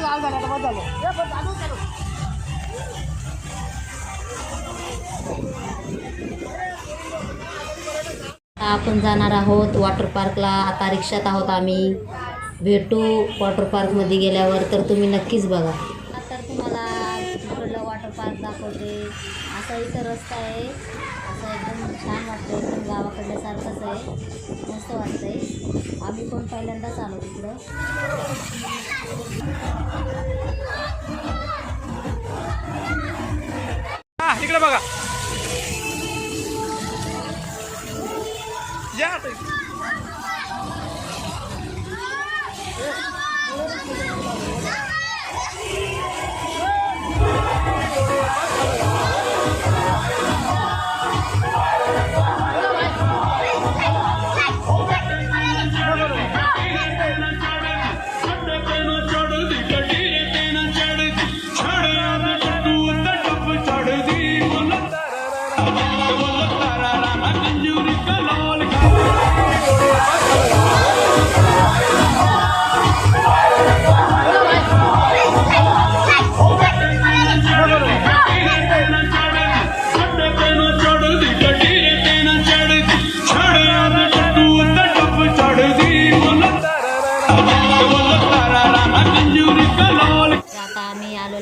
लाल बस झालं आता आपण जाणार आहोत वॉटर पार्कला आता रिक्षात आहोत आम्ही. भेटू वॉटर पार्कमध्ये गेल्यावर तर तुम्ही नक्कीच बघा. तर तुम्हाला तिकडलं वॉटर पार्क दाखवते. असा इथं रस्ता आहे. असं एकदम छान वाटतं एकदम गावाकडल्यासारखंच आहे. मस्त वाटतं आहे आम्ही पण पहिल्यांदाच आलो तिकडं तिकडे बघा या आता. तर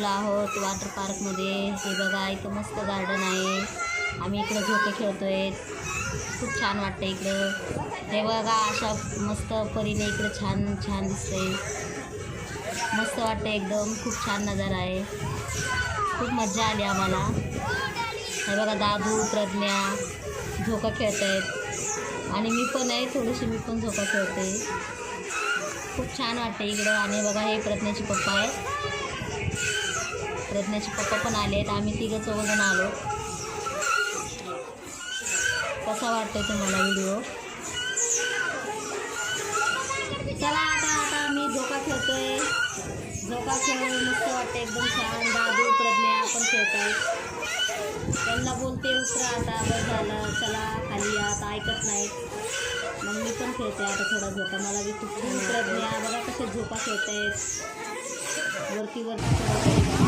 आलेलो आहोत वॉटर पार्कमध्ये हे बघा इथं मस्त गार्डन आहे. आम्ही इकडं झोके खेळतोय. खूप छान वाटतं इकडं. हे बघा अशा मस्त परीने इकडं छान छान दिसतंय. मस्त वाटतं एकदम. खूप छान नजारा आहे. खूप मजा आली आम्हाला. हे बघा दादू प्रज्ञा झोका खेळत आहेत आणि मी पण आहे थोडीशी मी पण झोका खेळते. खूप छान वाटतं इकडं. आणि बघा हे प्रज्ञाचे पप्पा आहेत. प्रज्ञाचे पप्पा पण आले आहेत आम्ही तिघं चौघजण आलो. कसा वाटतोय तुम्हाला व्हिडिओ? चला आता आता आम्ही झोका खेळतोय. झोका खेळून मस्त वाटतं एकदम छान. दादू प्रज्ञा पण खेळत आहेत त्यांना बोलते उतरा आता बस झालं. चला खाली या. आता ऐकत नाहीत. मग मी पण खेळते आता थोडा झोका. मला बी खूप प्रज्ञा. बघा कसे झोका खेळत आहेत वरती वरती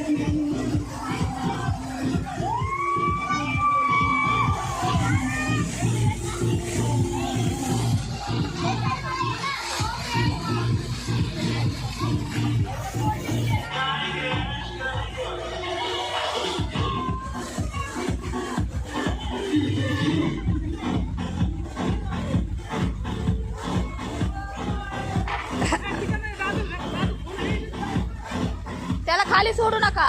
खाली सोडू नका.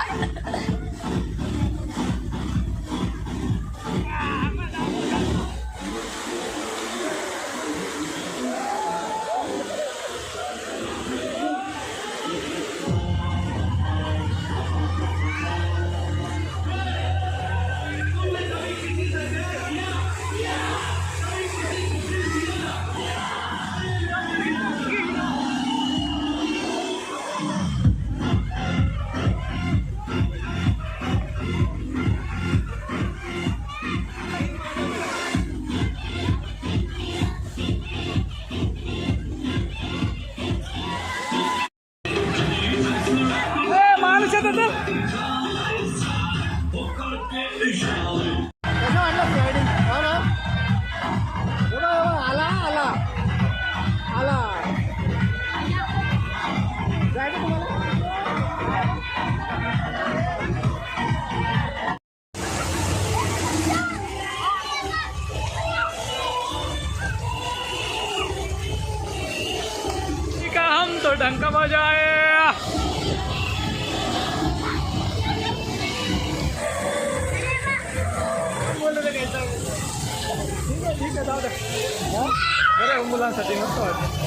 कसं वाटलं sliding? हो ना? आला आला आला जायचं हम तो डंका बजाए ठीक आहे ठीक आहे